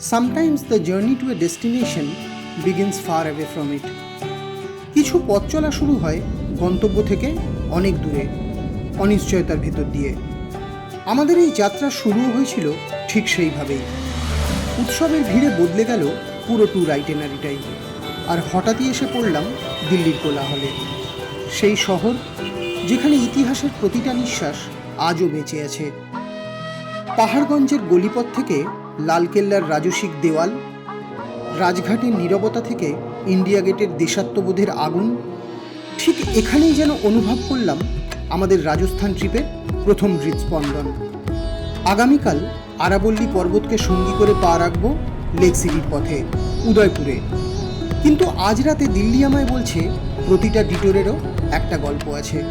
Sometimes the journey to a destination begins far away from it. কিছু পথ চলা শুরু হয় গন্তব্য থেকে অনেক দূরে, অনিশ্চয়তার ভেতর দিয়ে। আমাদের এই যাত্রা শুরু হয়েছিল ঠিক সেইভাবেই। উৎসবের ভিড়ে বদলে গেল পুরো ট্যুর আইটেনারিটাই আর হঠাৎই এসে পড়লাম দিল্লির কোলাহলে। সেই শহর যেখানে ইতিহাসের প্রতিটা নিঃশ্বাস আজও বেঁচে আছে। পাহাড়গঞ্জের গলিপথ থেকে লালকেল্লার রাজসিক দেওয়াল, রাজঘাটের নীরবতা থেকে ইন্ডিয়া গেটের দেশাত্মবোধের আগুন। ঠিক এখানেই যেন অনুভব করলাম আমাদের রাজস্থান ট্রিপের প্রথম হৃদস্পন্দন। আগামীকাল আরাবল্লী পর্বতকে সঙ্গী করে পা রাখব লেক সিটির পথে, উদয়পুরে। কিন্তু আজ রাতে দিল্লি আমায় বলছে, প্রতিটা ডিটোরেরও একটা গল্প আছে।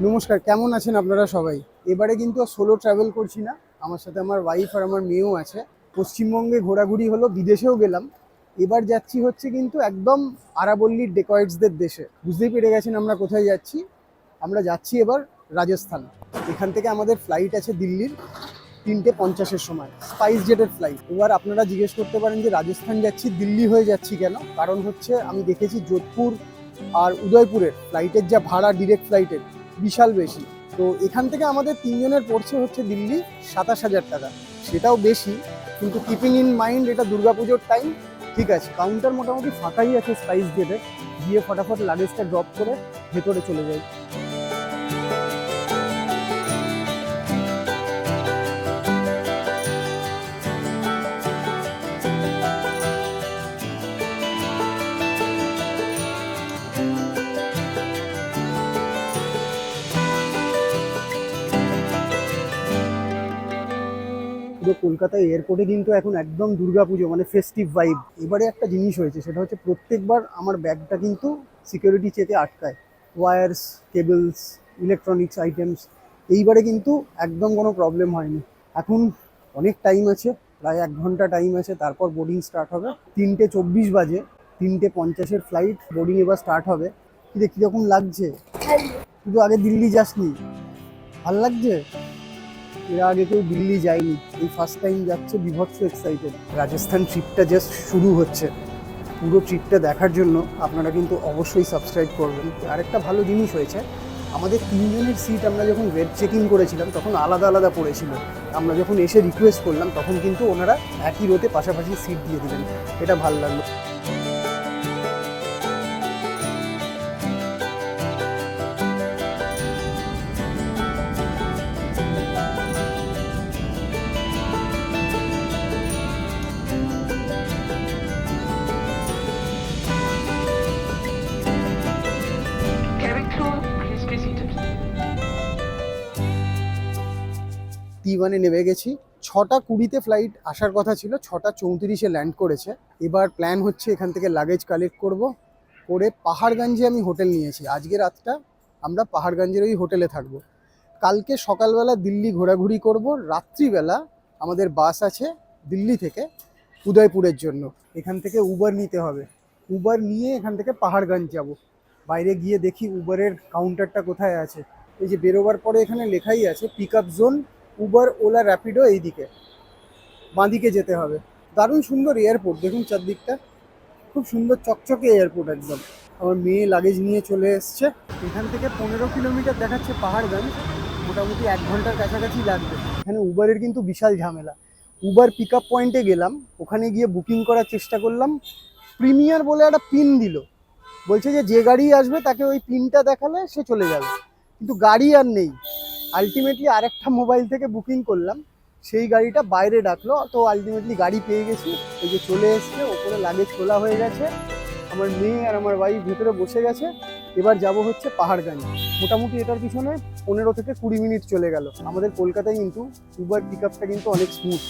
নমস্কার, কেমন আছেন আপনারা সবাই? এবারে কিন্তু সোলো ট্রাভেল করছি না। আমার সাথে আমার ওয়াইফ আর আমার মেয়েও আছে। পশ্চিমবঙ্গে ঘোরাঘুরি হলো, বিদেশেও গেলাম। এবার যাচ্ছি হচ্ছে কিন্তু একদম আরাবল্লীর ডেকয়েটসদের দেশে। বুঝতেই পেরে গেছেন আমরা কোথায় যাচ্ছি? আমরা যাচ্ছি এবার রাজস্থান। এখান থেকে আমাদের ফ্লাইট আছে দিল্লির তিনটে পঞ্চাশের সময়। স্পাইস জেটের ফ্লাইট এবার আপনারা জিজ্ঞেস করতে পারেন যে রাজস্থান যাচ্ছি, দিল্লি হয়ে যাচ্ছি কেন? কারণ হচ্ছে আমি দেখেছি যোধপুর আর উদয়পুরের ফ্লাইটের যা ভাড়া ডিরেক্ট ফ্লাইটের বিশাল বেশি। তো এখান থেকে আমাদের তিনজনের পড়ছে হচ্ছে দিল্লি সাতাশ হাজার টাকা। সেটাও বেশি, কিন্তু কিপিং ইন মাইন্ড এটা দুর্গাপুজোর টাইম ঠিক আছে কাউন্টার মোটামুটি ফাঁকাই আছে স্পাইস গেটে গিয়ে ফটাফট লাগেজটা ড্রপ করে ভেতরে চলে যাই। পুরো কলকাতায় এয়ারপোর্টে কিন্তু এখন একদম দুর্গাপুজো মানে ফেস্টিভ ভাইব এবারে একটা জিনিস হয়েছে সেটা হচ্ছে প্রত্যেকবার আমার ব্যাগটা কিন্তু সিকিউরিটি চেকে আটকায়। ওয়্যারস কেবলস ইলেকট্রনিক্স আইটেমস এইবারে কিন্তু একদম কোনো প্রবলেম হয়নি। এখন অনেক টাইম আছে প্রায় এক ঘণ্টা টাইম আছে তারপর বোর্ডিং স্টার্ট হবে। তিনটে চব্বিশ বাজে তিনটে পঞ্চাশের ফ্লাইট বোর্ডিং এবার স্টার্ট হবে। কিরে কীরকম লাগছে? শুধু আগে দিল্লি যাসনি। ভালো লাগছে? এর আগে কেউ দিল্লি যায়নি। এই ফার্স্ট টাইম যাচ্ছে, বিভৎস এক্সাইটেড রাজস্থান ট্রিপটা জাস্ট শুরু হচ্ছে। পুরো ট্রিপটা দেখার জন্য আপনারা কিন্তু অবশ্যই সাবস্ক্রাইব করবেন। আরেকটা ভালো জিনিস হয়েছে, আমাদের তিনজনের সিট আমরা যখন ওয়েব চেকিং করেছিলাম, তখন আলাদা আলাদা পড়েছিল। আমরা যখন এসে রিকোয়েস্ট করলাম, তখন কিন্তু ওনারা একই রোতে পাশাপাশি সিট দিয়ে দিলেন। এটা ভালো লাগল। ওয়ানে নেমে গেছি। ছটা কুড়িতে ফ্লাইট আসার কথা ছিল, ছটা চৌত্রিশে ল্যান্ড করেছে। এবার প্ল্যান হচ্ছে এখান থেকে লাগেজ কালেক্ট করব। করে পাহাড়গঞ্জে আমি হোটেল নিয়েছি। আজকে রাতটা আমরা পাহাড়গঞ্জের ওই হোটেলে থাকব। কালকে সকালবেলা দিল্লি ঘোরাঘুরি করব। রাত্রিবেলা আমাদের বাস আছে দিল্লি থেকে উদয়পুরের জন্য। এখান থেকে উবার নিতে হবে। উবার নিয়ে এখান থেকে পাহাড়গঞ্জ যাব। বাইরে গিয়ে দেখি উবারের কাউন্টারটা কোথায় আছে। এই যে বেরোবার পরে এখানে লেখাই আছে pick up zone Uber Ola Rapido এইদিকে। বাঁদিকে যেতে হবে। দারুণ সুন্দর এয়ারপোর্ট দেখুন চারদিকটা। খুব সুন্দর চকচকে এয়ারপোর্ট একদম। আমার মেয়ে লাগেজ নিয়ে চলে এসছে। এখান থেকে পনেরো কিলোমিটার দেখাচ্ছে পাহাড় পাহাড়গঞ্জ মোটামুটি এক ঘণ্টার কাছাকাছি লাগবে। এখানে উবারের কিন্তু বিশাল ঝামেলা। উবার পিক আপ পয়েন্টে গেলাম। ওখানে গিয়ে বুকিং করার চেষ্টা করলাম। প্রিমিয়ার বলে একটা পিন দিল। বলছে যে যে গাড়ি আসবে তাকে ওই পিনটা দেখালে সে চলে যাবে। কিন্তু গাড়ি আর নেই। আলটিমেটলি আরেকটা মোবাইল থেকে বুকিং করলাম। সেই গাড়িটা বাইরে ডাকলো তো আলটিমেটলি গাড়ি পেয়ে গেছি। এই যে চলে এসছে, ওপরে লাগেজ খোলা হয়ে গেছে। আমার মেয়ে আর আমার ওয়াইফ ভেতরে বসে গেছে। এবার যাব হচ্ছে পাহাড়গঞ্জ মোটামুটি এটার পিছনে পনেরো থেকে কুড়ি মিনিট চলে গেল। আমাদের কলকাতায় কিন্তু উবার পিক আপটা কিন্তু অনেক স্মুথ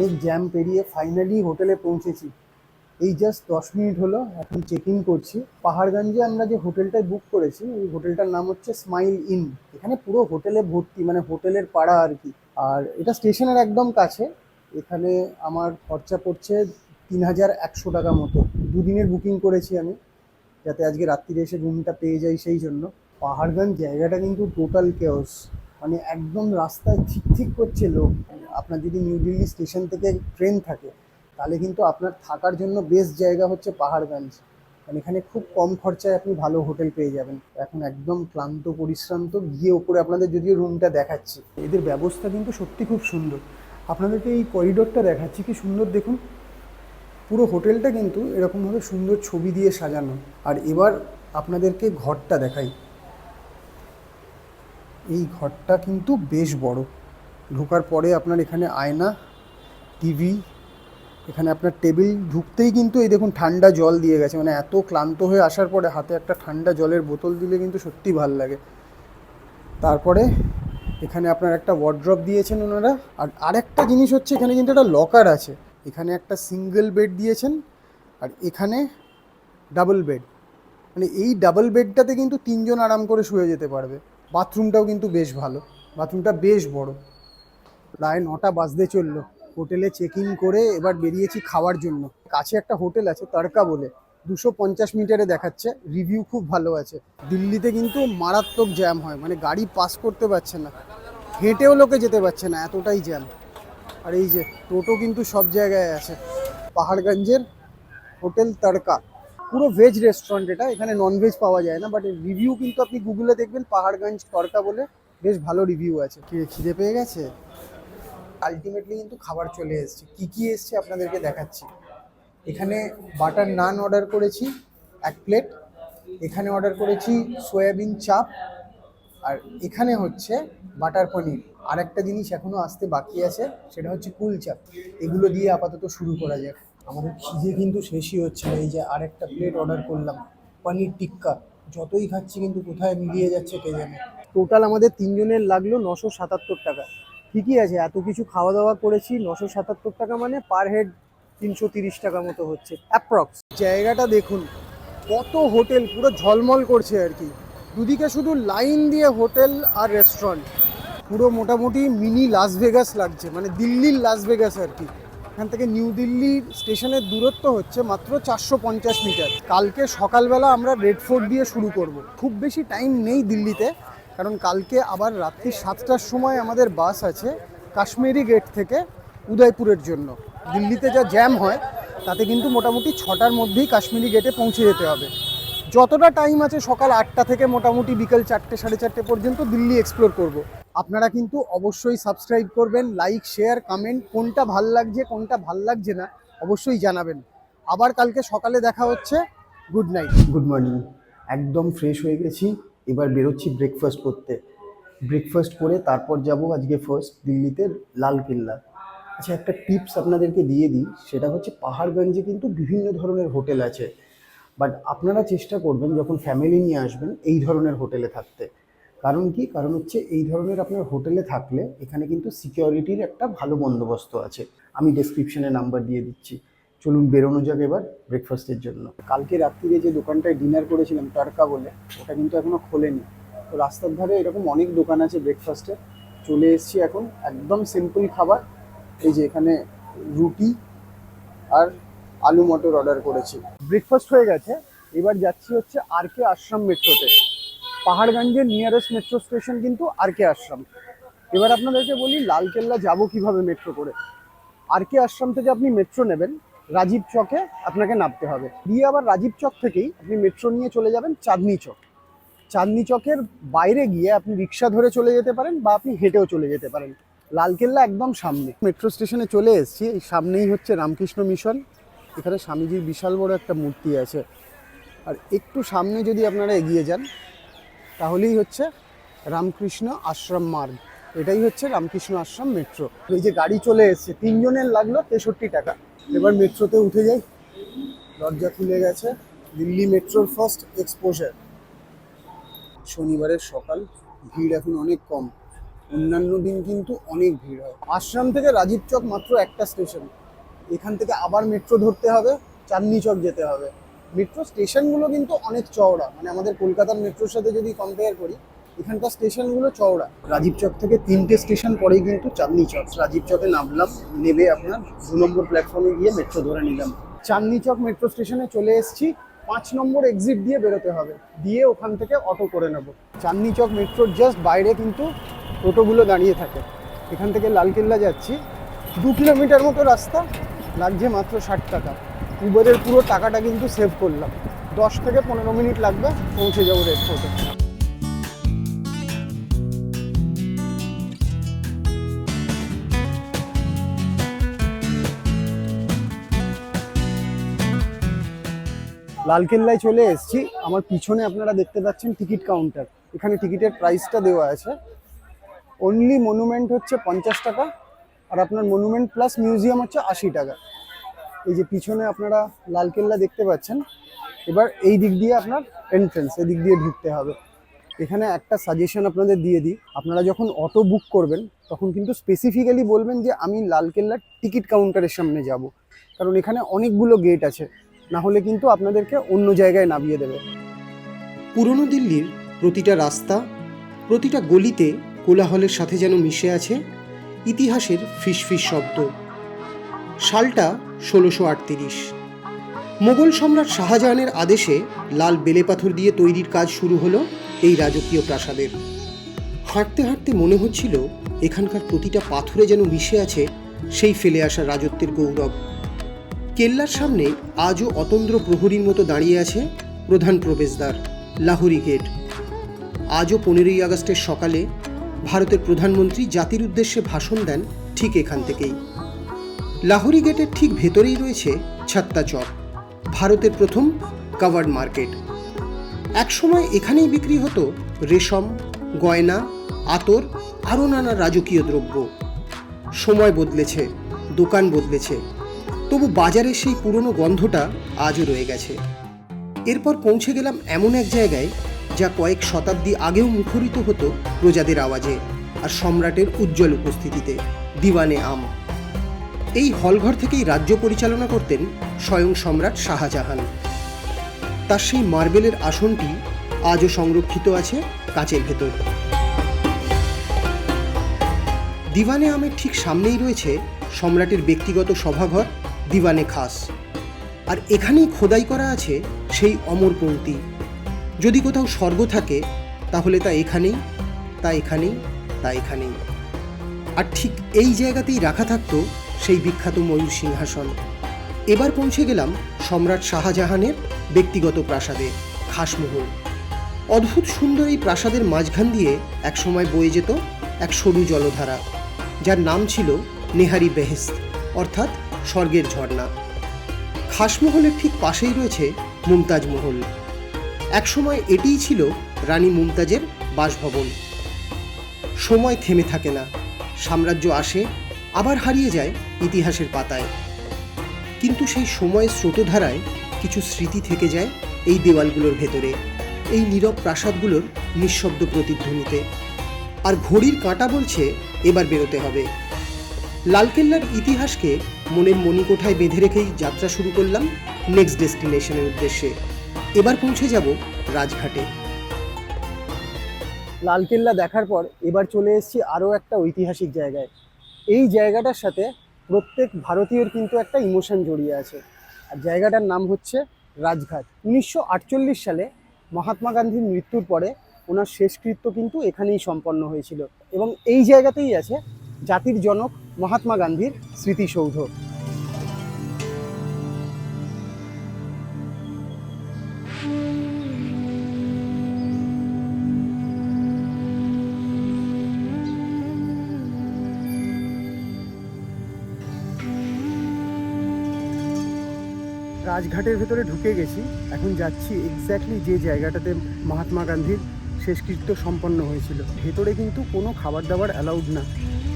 অনেক জ্যাম পেরিয়ে ফাইনালি হোটেলে পৌঁছেছি। এই জাস্ট দশ মিনিট হলো, এখন চেক ইন করছি। পাহাড়গঞ্জে আমরা যে হোটেলটায় বুক করেছি, ওই হোটেলটার নাম হচ্ছে স্মাইল ইন এখানে পুরো হোটেলে ভর্তি মানে হোটেলের পাড়া আর কি। আর এটা স্টেশনের একদম কাছে। এখানে আমার খরচা পড়ছে তিন হাজার একশো টাকা মতো। দুদিনের বুকিং করেছি আমি, যাতে আজকে রাত্রিরে এসে রুমটা পেয়ে যাই সেই জন্য। পাহাড়গঞ্জ জায়গাটা কিন্তু টোটাল কেওস মানে একদম রাস্তায় ঠিক ঠিক করছে লোক। আপনার যদি নিউ দিল্লি স্টেশন থেকে ট্রেন থাকে, তাহলে কিন্তু আপনার থাকার জন্য বেস্ট জায়গা হচ্ছে পাহাড়গঞ্জ মানে এখানে খুব কম খরচায় আপনি ভালো হোটেল পেয়ে যাবেন। এখন একদম ক্লান্ত, পরিশ্রান্ত, গিয়ে ওপরে আপনাদের যদিও রুমটা দেখাচ্ছি। এদের ব্যবস্থা কিন্তু সত্যি খুব সুন্দর। আপনাদেরকে এই করিডোরটা দেখাচ্ছি, কি সুন্দর দেখুন। পুরো হোটেলটা কিন্তু এরকমভাবে সুন্দর ছবি দিয়ে সাজানো। আর এবার আপনাদেরকে ঘরটা দেখাই। এই ঘরটা কিন্তু বেশ বড়। ঢোকার পরে আপনার এখানে আয়না টিভি এখানে আপনার টেবিল ঢুকতেই কিন্তু এই দেখুন ঠান্ডা জল দিয়ে গেছে। মানে এত ক্লান্ত হয়ে আসার পরে হাতে একটা ঠান্ডা জলের বোতল দিলে কিন্তু সত্যি ভালো লাগে। তারপরে এখানে আপনার একটা ওয়ার্ড্রপ দিয়েছেন ওনারা। আর আরেকটা জিনিস হচ্ছে এখানে কিন্তু একটা লকার আছে। এখানে একটা সিঙ্গেল বেড দিয়েছেন আর এখানে ডাবল বেড মানে এই ডাবল বেডটাতে কিন্তু তিনজন আরাম করে শুয়ে যেতে পারবে। বাথরুমটাও কিন্তু বেশ ভালো। বাথরুমটা বেশ বড়। প্রায় নটা বাজতে চলল। হোটেলে চেক ইন করে এবার বেরিয়েছি খাওয়ার জন্য। কাছে একটা হোটেল আছে তারকা বলে। দুশো পঞ্চাশ মিটারে দেখাচ্ছে। রিভিউ খুব ভালো আছে। দিল্লিতে কিন্তু মারাত্মক জ্যাম হয়। মানে গাড়ি পাস করতে পারছে না। হেঁটেও লোকে যেতে পারছে না। এতটাই জ্যাম আর এই যে টোটো কিন্তু সব জায়গায় আছে। পাহাড়গঞ্জের হোটেল তারকা। পুরো ভেজ রেস্টুরেন্ট এটা। এখানে নন ভেজ পাওয়া যায় না। বাট রিভিউ কিন্তু আপনি গুগলে দেখবেন। পাহাড়গঞ্জ তরকা বলে। বেশ ভালো রিভিউ আছে। কি খিদে পেয়ে গেছে? আলটিমেটলি কিন্তু খাবার চলে এসেছে। কি কি এসছে আপনাদেরকে দেখাচ্ছি। এখানে বাটার নান অর্ডার করেছি, এক প্লেট এখানে অর্ডার করেছি সয়াবিন চাপ আর এখানে হচ্ছে বাটার পনির আর একটা জিনিস এখনও আসতে বাকি আছে, সেটা হচ্ছে কুলচা এগুলো দিয়ে আপাতত শুরু করা যাক। আমাদের খিদে কিন্তু শেষই হচ্ছে না, এই যে আরেকটা প্লেট অর্ডার করলাম পনির টিক্কা যতই খাচ্ছি কিন্তু কোথায় মিলিয়ে যাচ্ছে কে জানে। টোটাল আমাদের তিনজনের লাগল নশো সাতাত্তর টাকা। ঠিকই আছে, এত কিছু খাওয়া দাওয়া করেছি, নশো সাতাত্তর টাকা মানে পার হেড তিনশো তিরিশ টাকা মতো হচ্ছে অ্যাপ্রক্স জায়গাটা দেখুন, কত হোটেল, পুরো ঝলমল করছে আর কি। দুদিকে শুধু লাইন দিয়ে হোটেল আর রেস্টুরেন্ট পুরো মোটামুটি মিনি লাস ভেগাস লাগছে মানে দিল্লির লাস ভেগাস আর কি। এখান থেকে নিউ দিল্লির স্টেশনের দূরত্ব হচ্ছে মাত্র চারশো পঞ্চাশ মিটার। কালকে সকালবেলা আমরা রেড ফোর্ট দিয়ে শুরু করব। খুব বেশি টাইম নেই দিল্লিতে কারণ কালকে আবার রাত্রি সাতটার সময় আমাদের বাস আছে কাশ্মীরি গেট থেকে উদয়পুরের জন্য। দিল্লিতে যা জ্যাম হয়, তাতে কিন্তু মোটামুটি ছটার মধ্যেই কাশ্মীরি গেটে পৌঁছে যেতে হবে। যতটা টাইম আছে সকাল আটটা থেকে মোটামুটি বিকেল চারটে, সাড়ে চারটে পর্যন্ত দিল্লি এক্সপ্লোর করব। আপনারা কিন্তু অবশ্যই সাবস্ক্রাইব করবেন লাইক শেয়ার কমেন্ট কোনটা ভালো লাগছে, কোনটা ভালো লাগছে না, অবশ্যই জানাবেন। আবার কালকে সকালে দেখা হচ্ছে গুড নাইট গুড মর্নিং একদম ফ্রেশ হয়ে গেছি। এবার বেরোচ্ছি ব্রেকফাস্ট করতে। ব্রেকফাস্ট করে তারপর যাব আজকে ফার্স্ট দিল্লিতে লাল কেল্লা। আচ্ছা একটা টিপস আপনাদেরকে দিয়ে দিই, সেটা হচ্ছে পাহাড়গঞ্জে কিন্তু বিভিন্ন ধরনের হোটেল আছে। বাট আপনারা চেষ্টা করবেন যখন ফ্যামিলি নিয়ে আসবেন এই ধরনের হোটেলে থাকতে। কারণ কি? কারণ হচ্ছে এই ধরনের আপনার হোটেলে থাকলে এখানে কিন্তু সিকিউরিটির একটা ভালো বন্দোবস্ত আছে। আমি ডেসক্রিপশনে নাম্বার দিয়ে দিচ্ছি। চলুন বেরোনো যাক এবার ব্রেকফাস্টের জন্য। কালকে রাত্রিরে যে দোকানটায় ডিনার করেছিলাম টারকা বলে, ওটা কিন্তু এখনও খোলেনি। তো রাস্তার ধারে এরকম অনেক দোকান আছে ব্রেকফাস্টের চলে এসেছি এখন একদম সিম্পল খাবার। এই যে এখানে রুটি আর আলু মটর অর্ডার করেছি। ব্রেকফাস্ট হয়ে গেছে। এবার যাচ্ছি হচ্ছে আর কে আশ্রম মেট্রোতে পাহাড়গঞ্জের নিয়ারেস্ট মেট্রো স্টেশন কিন্তু আর কে আশ্রম। এবার আপনাদেরকে বলি, লালকেল্লা যাব কীভাবে মেট্রো করে? আর কে আশ্রম থেকে আপনি মেট্রো নেবেন। রাজীব চকে আপনাকে নামতে হবে। দিয়ে আবার রাজীব চক থেকেই আপনি মেট্রো নিয়ে চলে যাবেন চাঁদনি চক। চাঁদনি চকের বাইরে গিয়ে আপনি রিক্সা ধরে চলে যেতে পারেন বা আপনি হেঁটেও চলে যেতে পারেন। লালকেল্লা একদম সামনে। মেট্রো স্টেশনে চলে এসেছি, এই সামনেই হচ্ছে রামকৃষ্ণ মিশন এখানে স্বামীজির বিশাল বড় একটা মূর্তি আছে। আর একটু সামনে যদি আপনারা এগিয়ে যান, তাহলেই হচ্ছে রামকৃষ্ণ আশ্রম মার্গ। এটাই হচ্ছে রামকৃষ্ণ আশ্রম মেট্রো এই যে গাড়ি চলে এসেছে, তিনজনের লাগল তেষট্টি টাকা। এবার মেট্রোতে উঠে যাই। দরজা খুলে গেছে। দিল্লি মেট্রোর ফার্স্ট এক্সপোজার শনিবারের সকাল, ভিড় এখন অনেক কম। অন্যান্য দিন কিন্তু অনেক ভিড় হয়। আশ্রম থেকে রাজীব চক মাত্র একটা স্টেশন এখান থেকে আবার মেট্রো ধরতে হবে, চাঁদনি চক যেতে হবে। মেট্রো স্টেশনগুলো কিন্তু অনেক চওড়া। মানে আমাদের কলকাতার মেট্রোর সাথে যদি কম্পেয়ার করি এখানকার স্টেশনগুলো চওড়া। রাজীব চক থেকে তিনটে স্টেশন পরেই কিন্তু চাঁদনি চক। রাজীব চকে নামলাম, নেবে আপনার দু নম্বর প্ল্যাটফর্মে গিয়ে মেট্রো ধরে নিলাম। চাঁদনি চক মেট্রো স্টেশনে চলে এসেছি। পাঁচ নম্বর এক্সিট দিয়ে বেরোতে হবে। দিয়ে ওখান থেকে অটো করে নেব। চাঁদনি চক মেট্রোর জাস্ট বাইরে কিন্তু টোটোগুলো দাঁড়িয়ে থাকে। এখান থেকে লালকেল্লা যাচ্ছি। দু কিলোমিটার মতো রাস্তা, লাগছে মাত্র ষাট টাকা। উবেরের পুরো টাকাটা কিন্তু সেভ করলাম। দশ থেকে পনেরো মিনিট লাগবে, পৌঁছে যাব রেড ফোর্টে লালকেল্লায় চলে এসেছি। আমার পিছনে আপনারা দেখতে পাচ্ছেন টিকিট কাউন্টার। এখানে টিকিটের প্রাইসটা দেওয়া আছে। অনলি মনুমেন্ট হচ্ছে পঞ্চাশ টাকা, আর আপনার মনুমেন্ট প্লাস মিউজিয়াম হচ্ছে আশি টাকা। এই যে পিছনে আপনারা লালকেল্লা দেখতে পাচ্ছেন। এবার এই দিক দিয়ে আপনার এন্ট্রেন্স এদিক দিয়ে ঢুকতে হবে। এখানে একটা সাজেশন আপনাদের দিয়ে দিই। আপনারা যখন অটো বুক করবেন, তখন কিন্তু স্পেসিফিক্যালি বলবেন যে আমি লালকেল্লার টিকিট কাউন্টারের সামনে যাব। কারণ এখানে অনেকগুলো গেট আছে। না হলে কিন্তু আপনাদেরকে অন্য জায়গায় নামিয়ে দেবে। পুরনো দিল্লির প্রতিটা রাস্তা, প্রতিটা গলিতে কোলাহলের সাথে যেন মিশে আছে ইতিহাসের ফিসফিস শব্দ। সালটা ষোলোশো আটত্রিশ। মোগল সম্রাট শাহজাহানের আদেশে লাল বেলেপাথর দিয়ে তৈরির কাজ শুরু হলো এই রাজকীয় প্রাসাদের। হাঁটতে হাঁটতে মনে হচ্ছিল এখানকার প্রতিটা পাথরে যেন মিশে আছে সেই ফেলে আসা রাজত্বের গৌরব। কেল্লার সামনে আজও অতন্দ্র প্রহরীর মতো দাঁড়িয়ে আছে প্রধান প্রবেশদ্বার, লাহোরি গেট। আজও পনেরোই আগস্টের সকালে ভারতের প্রধানমন্ত্রী জাতির উদ্দেশ্যে ভাষণ দেন ঠিক এখান থেকেই। লাহোরি গেটের ঠিক ভেতরেই রয়েছে ছাত্তা চক, ভারতের প্রথম কাভার্ড মার্কেট। একসময় এখানেই বিক্রি হতো রেশম, গয়না, আতর আরও নানা রাজকীয় দ্রব্য। সময় বদলেছে, দোকান বদলেছে তবু বাজারের সেই পুরনো গন্ধটা আজও রয়ে গেছে। এরপর পৌঁছে গেলাম এমন এক জায়গায় যা কয়েক শতাব্দী আগেও মুখরিত হতো প্রজাদের আওয়াজে আর সম্রাটের উজ্জ্বল উপস্থিতিতে, দিওয়ানে আম। এই হলঘর থেকেই রাজ্য পরিচালনা করতেন স্বয়ং সম্রাট শাহজাহান। তার সেই মার্বেলের আসনটি আজও সংরক্ষিত আছে কাচের ভেতর। দিওয়ানে আমের ঠিক সামনেই রয়েছে সম্রাটের ব্যক্তিগত সভাঘর দিওয়ানে খাস। আর এখানেই খোদাই করা আছে সেই অমর পংক্তি যদি কোথাও স্বর্গ থাকে, তাহলে তা এখানেই তা এখানেই তা এখানেই। আর ঠিক এই জায়গাতেই রাখা থাকতো সেই বিখ্যাত ময়ূর সিংহাসন। এবার পৌঁছে গেলাম সম্রাট শাহজাহানের ব্যক্তিগত প্রাসাদে খাসমোহর অদ্ভুত সুন্দর এই প্রাসাদের মাঝখান দিয়ে একসময় বয়ে যেত এক সরু জলধারা, যার নাম ছিল নেহারি বেহেস্ত, অর্থাৎ স্বর্গের ঝর্ণা। খাসমহলের ঠিক পাশেই রয়েছে মুমতাজ মহল। একসময় এটিই ছিল রানী মুমতাজের বাসভবন। সময় থেমে থাকে না, সাম্রাজ্য আসে, আবার হারিয়ে যায় ইতিহাসের পাতায়। কিন্তু সেই সময়ের স্রোতধারায় কিছু স্মৃতি থেকে যায় এই দেওয়ালগুলোর ভেতরে, এই নীরব প্রাসাদগুলোর নিঃশব্দ প্রতিধ্বনিতে। আর ঘড়ির কাঁটা বলছে, এবার বেরোতে হবে। লালকেল্লার ইতিহাসকে মনের মণিকোঠায় বেঁধে রেখেই যাত্রা শুরু করলাম নেক্সট ডেস্টিনেশনের উদ্দেশ্যে। এবার পৌঁছে যাব রাজঘাটে। লালকেল্লা দেখার পর এবার চলে এসেছি আরও একটা ঐতিহাসিক জায়গায়। এই জায়গাটার সাথে প্রত্যেক ভারতীয়র কিন্তু একটা ইমোশন জড়িয়ে আছে। আর জায়গাটার নাম হচ্ছে রাজঘাট। উনিশশো আটচল্লিশ সালে মহাত্মা গান্ধীর মৃত্যুর পরে ওনার শেষকৃত্য কিন্তু এখানেই সম্পন্ন হয়েছিল। এবং এই জায়গাতেই আছে জাতির জনক মহাত্মা গান্ধীর স্মৃতিসৌধ। রাজঘাটের ভেতরে ঢুকে গেছি, এখন যাচ্ছি এক্স্যাক্টলি যে জায়গাটাতে মহাত্মা গান্ধীর শেষকৃত্য সম্পন্ন হয়েছিল। ভেতরে কিন্তু কোনো খাবার দাবার অ্যালাউড না।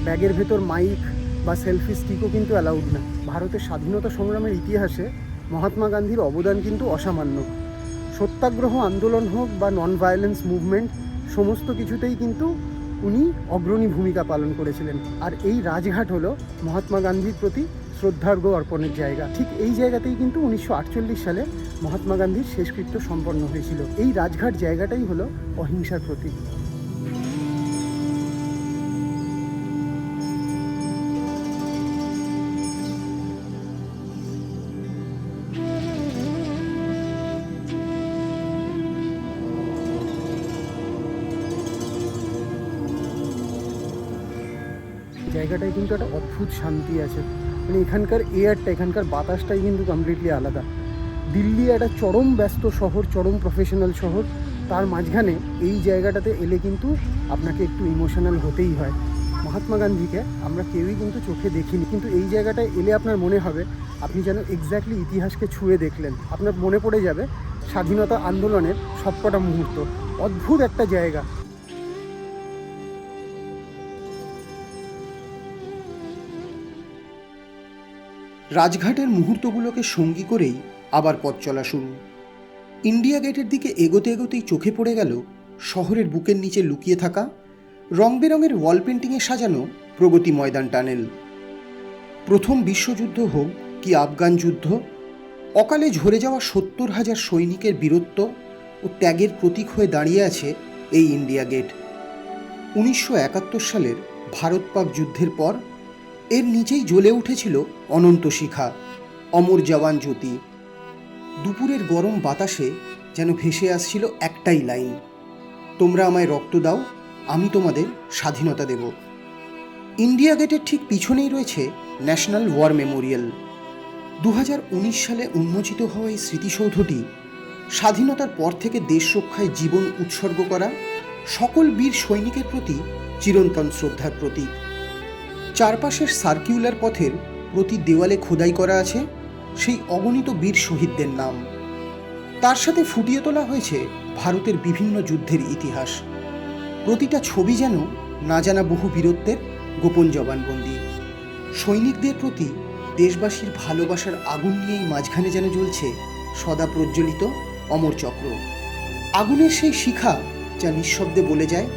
ব্যাগের ভেতর মাইক বা সেলফি স্টিকও কিন্তু অ্যালাউড না। ভারতের স্বাধীনতা সংগ্রামের ইতিহাসে মহাত্মা গান্ধীর অবদান কিন্তু অসামান্য। সত্যাগ্রহ আন্দোলন হোক বা নন ভায়োলেন্স মুভমেন্ট সমস্ত কিছুতেই কিন্তু উনি অগ্রণী ভূমিকা পালন করেছিলেন। আর এই রাজঘাট হলো মহাত্মা গান্ধীর প্রতি শ্রদ্ধা শ্রদ্ধার্ঘ অর্পণের জায়গা। ঠিক এই জায়গাতেই কিন্তু উনিশশো আটচল্লিশ সালে মহাত্মা গান্ধীর শেষকৃত্য সম্পন্ন হয়েছিল। এই রাজঘাট জায়গাটাই হলো অহিংসার প্রতীক। জায়গাটায় কিন্তু একটা অদ্ভুত শান্তি আছে। মানে এখানকার এয়ারটা এখানকার বাতাসটাই কিন্তু কমপ্লিটলি আলাদা। দিল্লি একটা চরম ব্যস্ত শহর, চরম প্রফেশনাল শহর। তার মাঝখানে এই জায়গাটাতে এলে কিন্তু আপনাকে একটু ইমোশনাল হতেই হয়। মহাত্মা গান্ধীকে আমরা কেউই কিন্তু চোখে দেখিনি। কিন্তু এই জায়গাটায় এলে আপনার মনে হবে, আপনি যেন এক্স্যাক্টলি ইতিহাসকে ছুঁয়ে দেখলেন। আপনার মনে পড়ে যাবে, স্বাধীনতা আন্দোলনের সবকটা মুহূর্ত। অদ্ভুত একটা জায়গা। রাজঘাটের মুহূর্তগুলোকে সঙ্গী করেই আবার পথ চলা শুরু। ইন্ডিয়া গেটের দিকে এগোতে এগোতেই চোখে পড়ে গেল শহরের বুকের নিচে লুকিয়ে থাকা রং বেরঙের ওয়াল পেন্টিংয়ে সাজানো প্রগতি ময়দান টানেল। প্রথম বিশ্বযুদ্ধ হোক কি আফগান যুদ্ধ, অকালে ঝরে যাওয়া সত্তর হাজার সৈনিকের বীরত্ব ও ত্যাগের প্রতীক হয়ে দাঁড়িয়ে আছে এই ইন্ডিয়া গেট। উনিশশো একাত্তর সালের ভারত পাক যুদ্ধের পর এর নিচেই জ্বলে উঠেছিল অনন্ত শিখা, অমর জওয়ান জ্যোতি। দুপুরের গরম বাতাসে যেন ভেসে আসছিল একটাই লাইন, তোমরা আমায় রক্ত দাও, আমি তোমাদের স্বাধীনতা দেব। ইন্ডিয়া গেটের ঠিক পিছনেই রয়েছে ন্যাশনাল ওয়ার মেমোরিয়াল। দু হাজার উনিশ সালে উন্মোচিত হওয়া এই স্মৃতিসৌধটি স্বাধীনতার পর থেকে দেশ রক্ষায় জীবন উৎসর্গ করা সকল বীর সৈনিকের প্রতি চিরন্তন শ্রদ্ধার প্রতীক। চারপাশের সার্কিউলার পথের প্রতি দেওয়ালে খোদাই করা আছে সেই অগণিত বীর শহীদদের নাম। তার সাথে ফুটিয়ে তোলা হয়েছে ভারতের বিভিন্ন যুদ্ধের ইতিহাস। প্রতিটা ছবি যেন না জানা বহু বীরত্বের গোপন জবানবন্দি। সৈনিকদের প্রতি দেশবাসীর ভালোবাসার আগুন নিয়েই মাঝখানে যেন জ্বলছে সদা প্রজ্বলিত অমর চক্র। আগুনের সেই শিখা যা নিঃশব্দে বলে যায়,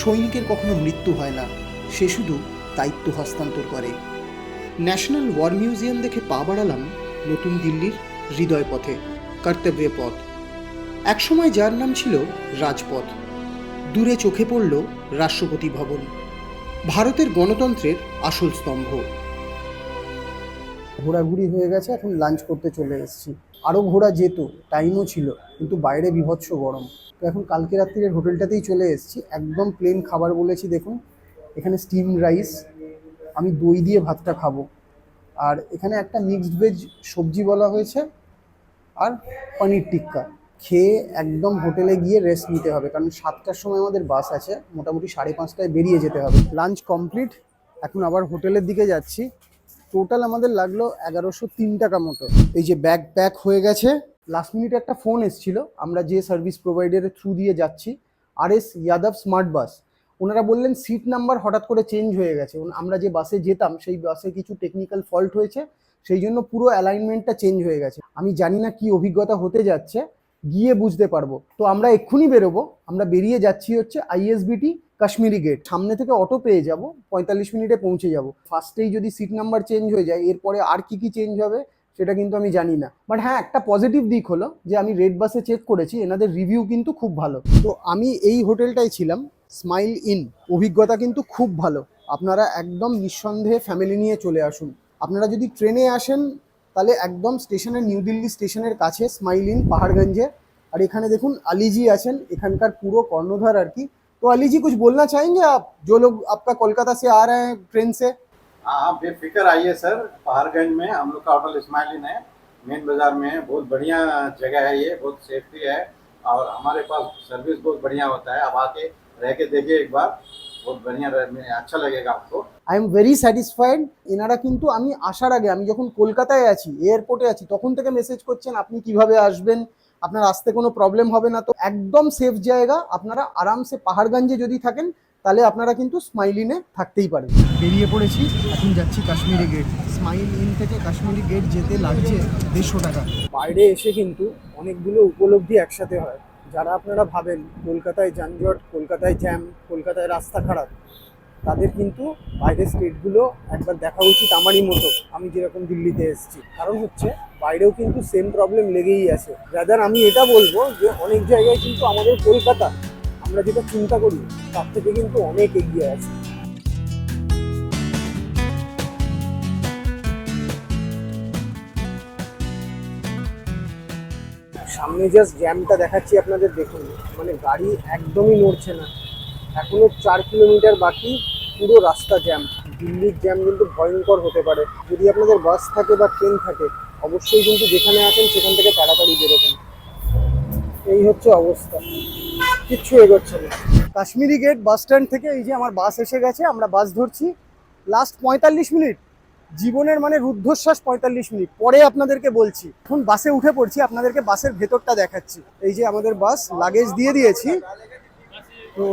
সৈনিকের কখনো মৃত্যু হয় না, সে শুধু দায়িত্ব হস্তান্তর করে। ন্যাশনাল ওয়ার মিউজিয়াম দেখে পা বাড়ালাম নতুন দিল্লির হৃদয় পথে কর্তব্য পথ একসময় যার নাম ছিল রাজপথ। দূরে চোখে পড়ল রাষ্ট্রপতি ভবন। ভারতের গণতন্ত্রের আসল স্তম্ভ। ঘোরাঘুরি হয়ে গেছে, এখন লাঞ্চ করতে চলে এসেছি। আরও ঘোরা যেত, টাইমও ছিল, কিন্তু বাইরে বিভৎস গরম। তো এখন কালকে রাত্রির হোটেলটাতেই চলে এসেছি। একদম প্লেন খাবার বলেছি, দেখুন এখানে স্টিম রাইস আমি দই দিয়ে ভাতটা খাব। আর এখানে একটা মিক্সড ভেজ সবজি বলা হয়েছে, আর পনির টিক্কা। খেয়ে একদম হোটেলে গিয়ে রেস্ট নিতে হবে, কারণ সাতটার সময় আমাদের বাস আছে, মোটামুটি সাড়ে পাঁচটায় বেরিয়ে যেতে হবে। লাঞ্চ কমপ্লিট এখন আবার হোটেলের দিকে যাচ্ছি। টোটাল আমাদের লাগল এগারোশো তিন টাকা মতো। এই যে ব্যাগ প্যাক হয়ে গেছে লাস্ট মিনিটে একটা ফোন এসেছিল, আমরা যে সার্ভিস প্রোভাইডারের থ্রু দিয়ে যাচ্ছি R S Yadav smart bus ওনারা বললেন সিট নাম্বার হঠাৎ করে চেঞ্জ হয়ে গেছে। আমরা যে বাসে যেতাম, সেই বাসে কিছু টেকনিক্যাল ফল্ট হয়েছে, সেই জন্য পুরো অ্যালাইনমেন্টটা চেঞ্জ হয়ে গেছে। আমি জানি না কি অভিজ্ঞতা হতে যাচ্ছে, গিয়ে বুঝতে পারব। তো আমরা এক্ষুনি বেরোবো, আমরা বেরিয়ে যাচ্ছি হচ্ছে আইএসবিটি কাশ্মীরি গেট সামনে থেকে অটো পেয়ে যাব, পঁয়তাল্লিশ মিনিটে পৌঁছে যাব। ফার্স্টেই যদি সিট নাম্বার চেঞ্জ হয়ে যায়, এরপরে আর কি কি চেঞ্জ হবে, সেটা কিন্তু আমি জানি না। বাট হ্যাঁ একটা পজিটিভ দিক হলো যে আমি রেড বাসে চেক করেছি, এনাদের রিভিউ কিন্তু খুব ভালো। তো আমি এই হোটেলটাই ছিলাম স্মাইল ইন অভিজ্ঞতা কিন্তু খুব ভালো আপনারা একদম নিঃসন্দেহে ফ্যামিলি নিয়ে চলে আসুন আপনারা যদি ট্রেনে আসেন তাহলে একদম স্টেশনের নিউ দিল্লি স্টেশনের কাছে স্মাইল ইন পাহাড়গঞ্জে আর এখানে দেখুন আলিজি আছেন এখানকার পুরো কর্ণধার আর কি तो अली जी कुछ बोलना चाहेंगे आप जो लोग आपका कोलकाता से आ रहे हैं ट्रेन से हाँ आप बेफिक्र आइए सर पहाड़गंज में हम लोग का होटल इस्माइलिन है मेन बाजार में है बहुत बढ़िया जगह है ये बहुत सेफ्टी है और हमारे पास सर्विस बहुत बढ़िया होता है आप आके रह के देखिए एक बार बहुत बढ़िया रह- अच्छा लगेगा आपको আই এম ভেরি স্যাটিসফাইড এনারা কিন্তু আমি আসার আগে আমি যখন কলকাতায় আছি এয়ারপোর্টে আছি তখন থেকে মেসেজ করছেন আপনি কিভাবে আসবেন আপনার আসতে কোনো প্রবলেম হবে না তো একদম সেফ জায়গা আপনারা আরামসে পাহাড়গঞ্জে যদি থাকেন তাহলে আপনারা কিন্তু স্মাইলিনে থাকতেই পারেন বেরিয়ে পড়েছি এখন যাচ্ছি কাশ্মীরি গেট স্মাইল ইন থেকে কাশ্মীরি গেট যেতে লাগছে দেড়শো টাকা বাইরে এসে কিন্তু অনেকগুলো উপলব্ধি একসাথে হয় যারা আপনারা ভাবেন কলকাতায় যানজট, কলকাতায় জ্যাম, কলকাতায় রাস্তা খারাপ, তাদের কিন্তু বাইরের স্টেটগুলো একবার দেখা উচিত আমারই মতো। আমি যেরকম দিল্লিতে এসেছি। কারণ হচ্ছে বাইরেও কিন্তু সেম প্রবলেম লেগেই আছে। রাদার আমি এটা বলব যে অনেক জায়গায় কিন্তু আমাদের কলকাতা, আমরা যেটা চিন্তা করি, তার থেকে কিন্তু অনেক এগিয়ে আছে। সামনে জাস্ট জ্যামটা দেখাচ্ছি আপনাদের, দেখুন। মানে গাড়ি একদমই নড়ছে না। এখনও চার কিলোমিটার বাকি, পুরো রাস্তা জ্যাম দিল্লির জ্যাম কিন্তু ভয়ঙ্কর হতে পারে। যদি আপনাদের বাস থাকে বা ট্রেন থাকে, অবশ্যই কিন্তু যেখানে আছেন সেখান থেকে তাড়াতাড়ি বেরোবেন। এই হচ্ছে অবস্থা। কিচ্ছু এগোচ্ছে না। কাশ্মীরি গেট বাস স্ট্যান্ড থেকে এই যে আমার বাস এসে গেছে, আমরা বাস ধরছি। লাস্ট পঁয়তাল্লিশ মিনিট। জীবনের মানে রুদ্ধশ্বাস পঁয়তাল্লিশ মিনিট। পরে আপনাদেরকে বলছি, এখন বাসে উঠে পড়ছি, আপনাদেরকে বাসের ভেতরটা দেখাচ্ছি। এই যে আমাদের বাস লাগেজ দিয়ে দিয়েছি। তো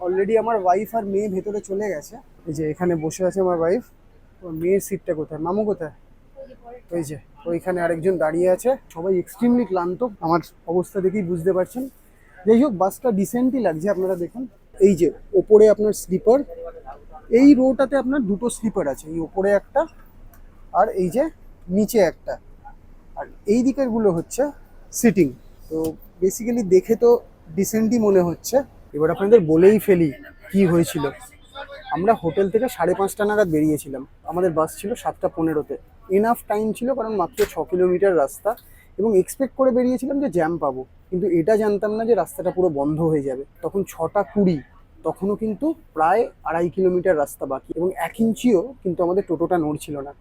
অলরেডি আমার ওয়াইফ আর মেয়ে ভেতরে চলে গেছে। এই যে এখানে বসে আছে আমার ওয়াইফ ওর মেয়ের সিটটা কোথায়? মামু কোথায়? ওই যে, ওইখানে আরেকজন দাঁড়িয়ে আছে। সবাই এক্সট্রিমলি ক্লান্ত। আমার অবস্থা দেখেই বুঝতে পারছেন। যাই হোক, বাসটা ডিসেন্টই লাগছে আপনারা দেখুন। এই যে, ওপরে আপনার স্লিপার এই রোটাতে আপনার দুটো স্লিপার আছে, এই ওপরে একটা আর এই যে নিচে একটা। আর এই দিকেরগুলো হচ্ছে সিটিং তো বেসিক্যালি দেখে তো ডিসেন্টই মনে হচ্ছে। এবার আপনাদের বলেই ফেলি কি হয়েছিল। আমরা হোটেল থেকে সাড়ে পাঁচটা নাগাদ বেরিয়েছিলাম। আমাদের বাস ছিল সাতটা পনেরোতে। এনাফ টাইম ছিল কারণ মাত্র ছ কিলোমিটার রাস্তা। এবং এক্সপেক্ট করে বেরিয়েছিলাম যে জ্যাম পাবো। কিন্তু এটা জানতাম না যে রাস্তাটা পুরো বন্ধ হয়ে যাবে। তখন ছটা কুড়ি তখনও কিন্তু প্রায় আড়াই কিলোমিটার রাস্তা বাকি এবং এক ইঞ্চিও কিন্তু আমাদের টোটোটা নড়ছিল না।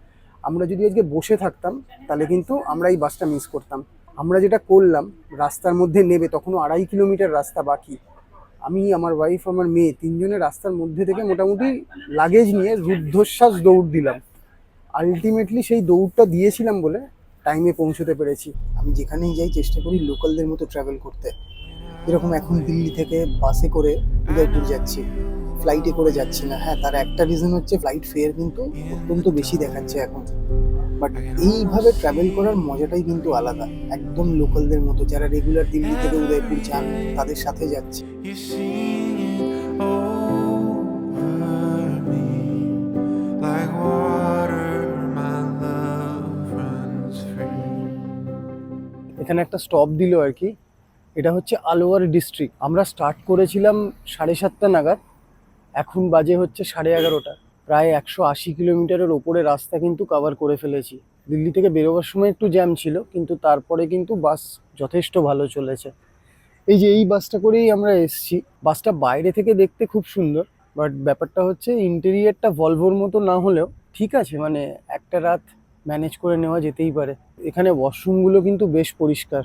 আমরা যদি আজকে বসে থাকতাম, তাহলে কিন্তু আমরা এই বাসটা মিস করতাম। আমরা যেটা করলাম, রাস্তার মধ্যে নেবে, তখনও আড়াই কিলোমিটার রাস্তা বাকি। আমি, আমার ওয়াইফ আমার মেয়ে তিনজনের রাস্তার মধ্যে থেকে মোটামুটি লাগেজ নিয়ে রুদ্ধশ্বাস দৌড় দিলাম। আলটিমেটলি সেই দৌড়টা দিয়েছিলাম বলে টাইমে পৌঁছতে পেরেছি। আমি যেখানেই যাই চেষ্টা করি লোকালদের মতো ট্রাভেল করতে। এরকম এখন দিল্লি থেকে বাসে করে উদয়পুর যাচ্ছি ফ্লাইটে করে যাচ্ছি না। হ্যাঁ তার একটা রিজন হচ্ছে ফ্লাইট ফেয়ার কিন্তু অত্যন্ত বেশি দেখাচ্ছে এখন। বাট এইভাবে ট্রাভেল করার মজাটাই কিন্তু আলাদা। একদম লোকালদের মতো যারা রেগুলার দিল্লি থেকে উদয়পুর যান তাদের সাথে যাচ্ছি. এখানে একটা স্টপ দিল আর কি। এটা হচ্ছে আলোয়ার ডিস্ট্রিক্ট আমরা স্টার্ট করেছিলাম সাড়ে সাতটা নাগাদ, এখন বাজে হচ্ছে সাড়ে এগারোটা। প্রায় একশো আশি কিলোমিটারের ওপরে রাস্তা কিন্তু কভার করে ফেলেছি। দিল্লি থেকে বেরোবার সময় একটু জ্যাম ছিল, কিন্তু তারপরে কিন্তু বাস যথেষ্ট ভালো চলেছে। এই যে এই বাসটা করেই আমরা এসছি। বাসটা বাইরে থেকে দেখতে খুব সুন্দর বাট ব্যাপারটা হচ্ছে ইন্টেরিয়ারটা ভলভোর মতো না হলেও ঠিক আছে মানে একটা রাত ম্যানেজ করে নেওয়া যেতেই পারে। এখানে ওয়াশরুমগুলো কিন্তু বেশ পরিষ্কার।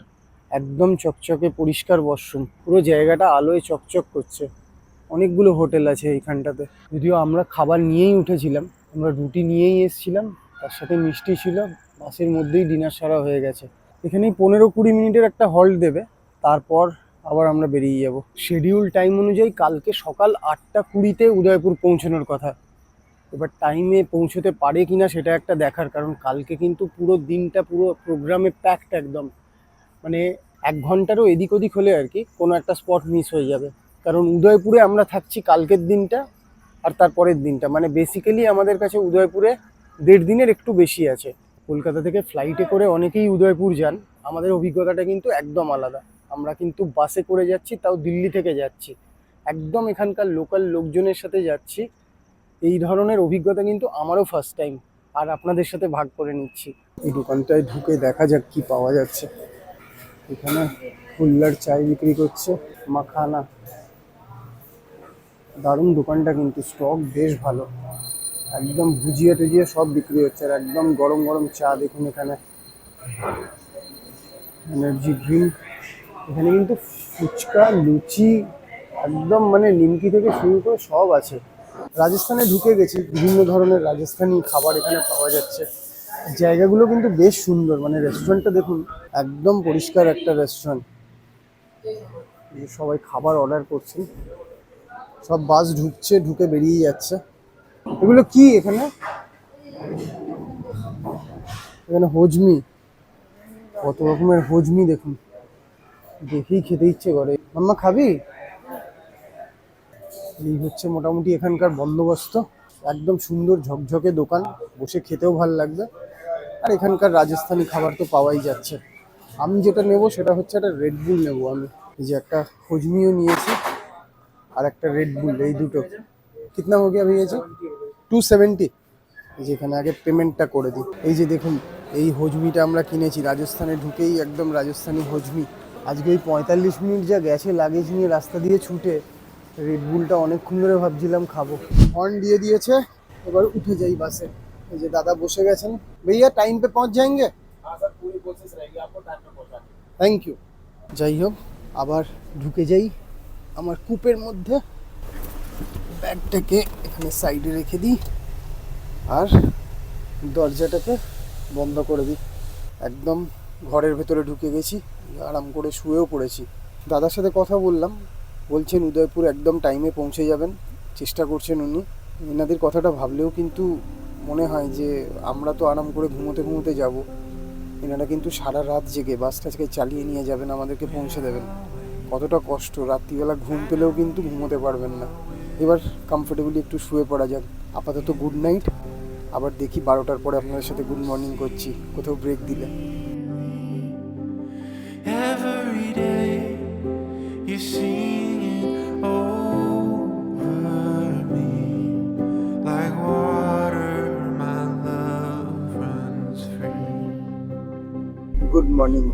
একদম চকচকে পরিষ্কার ওয়াশরুম পুরো জায়গাটা আলোয় চকচক করছে। অনেকগুলো হোটেল আছে এইখানটাতে। যদিও আমরা খাবার নিয়েই উঠেছিলাম, আমরা রুটি নিয়েই এসেছিলাম, তার সাথে মিষ্টি ছিল, বাসের মধ্যেই ডিনার সারা হয়ে গেছে। এখানেই পনেরো কুড়ি মিনিটের একটা হল্ট দেবে, তারপর আবার আমরা বেরিয়ে যাব। শিডিউল টাইম অনুযায়ী কালকে সকাল আটটা কুড়িতে উদয়পুর পৌঁছানোর কথা। এবার টাইমে পৌঁছতে পারে কিনা সেটা একটা দেখার, কারণ কালকে কিন্তু পুরো দিনটা পুরো প্রোগ্রামে প্যাকড একদম। মানে এক ঘন্টারও এদিক ওদিক হলে আর কি কোনো একটা স্পট মিস হয়ে যাবে। কারণ উদয়পুরে আমরা থাকছি কালকের দিনটা আর তারপরের দিনটা। মানে বেসিক্যালি আমাদের কাছে উদয়পুরে দেড় দিনের একটু বেশি আছে। কলকাতা থেকে ফ্লাইটে করে অনেকেই উদয়পুর যান। আমাদের অভিজ্ঞতাটা কিন্তু একদম আলাদা। আমরা কিন্তু বাসে করে যাচ্ছি, তাও দিল্লি থেকে যাচ্ছি। একদম এখানকার লোকাল লোকজনের সাথে যাচ্ছি। এই ধরনের অভিজ্ঞতা কিন্তু আমারও ফার্স্ট টাইম আর আপনাদের সাথে ভাগ করে নিচ্ছি। এই দোকানটায় ঢুকে দেখা যাক কি পাওয়া যাচ্ছে। এখানে কুল্লার চাই বিক্রি করছে, মাখানা। দারুণ দোকানটা কিন্তু স্টক বেশ ভালো। একদম ভুজিয়া টুজিয়া সব বিক্রি হচ্ছে, আর একদম গরম গরম চা দেখুন এখানে। এনার্জি ড্রিঙ্ক এখানে কিন্তু ফুচকা, লুচি, একদম মানে নিমকি থেকে শুরু করে সব আছে। রাজস্থানে ঢুকে গেছি, বিভিন্ন ধরনের রাজস্থানি খাবার এখানে পাওয়া যাচ্ছে। জায়গাগুলো কিন্তু বেশ সুন্দর। মানে রেস্টুরেন্টটা দেখুন, একদম পরিষ্কার একটা রেস্টুরেন্ট সবাই খাবার অর্ডার করছে। সব বাস ঢুকছে, ঢুকে বেরিয়ে যাচ্ছে। এগুলো কি এখানে? এখানে হজমি। কত রকমের হজমি দেখুন। দেখেই খেতে ইচ্ছে করে। মাম্মা, খাবি? এই হচ্ছে মোটামুটি এখানকার বন্দোবস্ত। একদম সুন্দর ঝকঝকে দোকান। বসে খেতেও ভালো লাগবে। আর এখানকার রাজস্থানি খাবার তো পাওয়াই যাচ্ছে। আমি যেটা নেব সেটা হচ্ছে একটা রেড বুল নেব আমি। এই যে একটা হজমিও নিয়েছি আর একটা রেড বুল এই দুটো। কিতনা হো গিয়া ভैया টু সেভেন্টি এই যে এখানে আগে পেমেন্টটা করে দিই। এই যে দেখুন, এই হজমিটা আমরা কিনেছি। রাজস্থানে ঢুকেই একদম রাজস্থানি হজমি। আজকে এই পঁয়তাল্লিশ মিনিট যা গেছে লাগেজ নিয়ে রাস্তা দিয়ে ছুটে রেড বুলটা অনেকক্ষণ ধরে ভাবছিলাম খাব। হর্ন দিয়ে দিয়েছে, এবার উঠে যাই বাসে এই যে দাদা বসে গেছেন। ভাইয়া টাইম পে পৌঁছ जाएंगे हां सर पूरी कोशिश रहेगी आपको टाइम पे पहुंचाने थैंक यू যাই হোক আবার ঢুকে যাই। আমার কূপের মধ্যে। ব্যাগটাকে এখানে সাইডে রেখে দিই। আর দরজাটাকে বন্ধ করে দিই। একদম ঘরের ভেতরে ঢুকে গেছি আরাম করে শুয়েও পড়েছি। দাদার সাথে কথা বললাম। বলছেন উদয়পুর একদম টাইমে পৌঁছে যাবেন। চেষ্টা করছেন উনি। এনাদের কথাটা ভাবলেও কিন্তু মনে হয় যে আমরা তো আরাম করে ঘুমোতে ঘুমোতে যাব। এনারা কিন্তু সারা রাত জেগে বাসটাকে চালিয়ে নিয়ে যাবেন, আমাদেরকে পৌঁছে দেবেন। কতটা কষ্ট, রাত্রিবেলা ঘুম পেলেও কিন্তু ঘুমোতে পারবেন না। এবার কমফোর্টেবলি একটু শুয়ে পড়া যাক। আপাতত গুড নাইট আবার দেখি বারোটার পরে আপনাদের সাথে গুড মর্নিং করছি। কোথাও ব্রেক দিলে। মর্নিং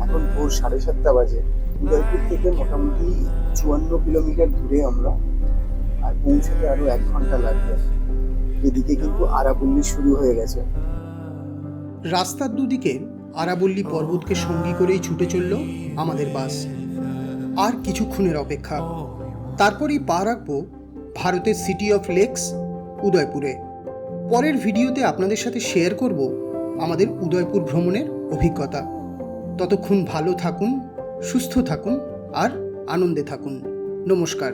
এখন ভোর সাড়ে সাতটা বাজে। উদয়পুর থেকে মোটামুটি চুয়ান্ন কিলোমিটার দূরে আমরা, আর পৌঁছতে আরও এক ঘণ্টা লাগবে। এদিকে কিন্তু আরাবল্লী শুরু হয়ে গেছে। রাস্তার দুদিকে আরাবল্লী পর্বতকে সঙ্গী করেই ছুটে চলল আমাদের বাস। আর কিছুক্ষণের অপেক্ষা। তারপরেই পা রাখব ভারতের সিটি অফ লেকস, উদয়পুরে। পরের ভিডিওতে আপনাদের সাথে শেয়ার করব আমাদের উদয়পুর ভ্রমণের অভিজ্ঞতা। ততক্ষণ ভালো থাকুন সুস্থ থাকুন আর আনন্দে থাকুন। নমস্কার।